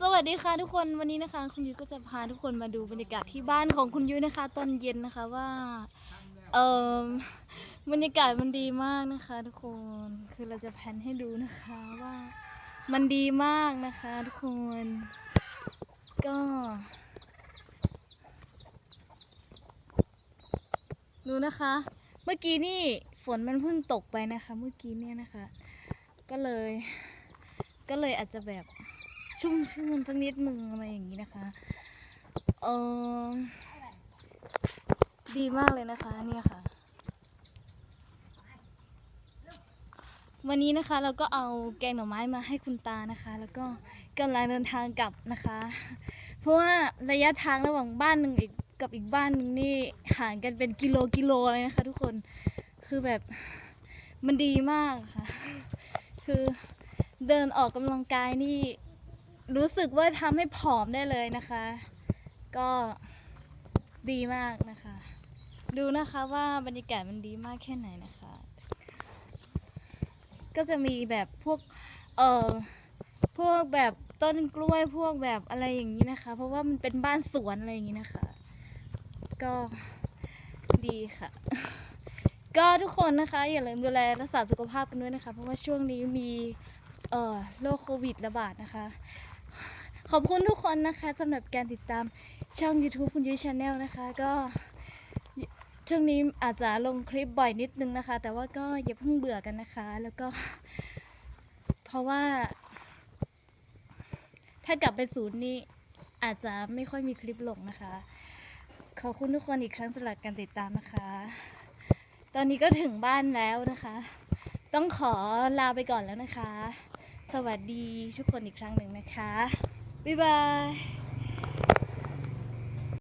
สวัสดีค่ะทุกคนวันนี้นะคะ คุณยุ้ยก็จะพาทุกคนมาดูบรรยากาศที่บ้านของคุณยุ้ยนะคะ ตอนเย็นนะคะว่าเออบรรยากาศมันดีมากนะคะ ทุกคนคือเราจะแพนให้ดูนะคะว่ามันดีมากนะคะ ทุกคน ก็ดูนะคะ เมื่อกี้นี่ฝนมันเพิ่งตกไปนะคะ เมื่อกี้เนี่ยนะคะ ก็เลย ก็เลยอาจจะแบบ ชุ่มชื่นสักนิดนึงอะไรอย่างนี้นะคะ เออดีมากเลยนะคะเนี่ยค่ะ วันนี้นะคะเราก็เอาแกงหน่อไม้มาให้คุณตานะคะ แล้วก็กำลังเดินทางกลับนะคะ เพราะว่าระยะทางระหว่างบ้านหนึ่งอีกกับอีกบ้านหนึ่งนี่ห่างกันเป็นกิโลกิโลเลยนะคะ ทุกคนคือแบบมันดีมากค่ะ คือเดินออกกำลังกายนี่ รู้สึกว่าทำให้ผอมได้เลยนะคะ ก็ดีมากนะคะ ดูนะคะว่าบรรยากาศมันดีมากแค่ไหนนะคะ ก็จะมีแบบพวกเอ่อพวกแบบต้นกล้วยพวกแบบอะไรอย่างนี้นะคะ เพราะว่ามันเป็นบ้านสวนอะไรอย่างนี้นะคะ ก็ดีค่ะ ก็ทุกคนนะคะอย่าลืมดูแลรักษาสุขภาพกันด้วยนะคะ เพราะว่าช่วงนี้มีเอ่อโรคโควิดระบาดนะคะ ขอบคุณทุกคนนะคะสำหรับการติดตามช่อง YouTube คุณยุ้ยชาแนลนะคะ ก็ช่วงนี้อาจจะลงคลิปบ่อยนิดนึงนะคะ แต่ว่าก็อย่าเพิ่งเบื่อกันนะคะ แล้วก็ เพราะว่า ถ้ากลับไปศูนย์นี่อาจจะไม่ค่อยมีคลิปลงนะคะ ขอบคุณทุกคนอีกครั้งสำหรับการติดตามนะคะ ตอนนี้ก็ถึงบ้านแล้วนะคะ ต้องขอลาไปก่อนแล้วนะคะ สวัสดีทุกคนอีกครั้งหนึ่งนะคะ บ๊ายบาย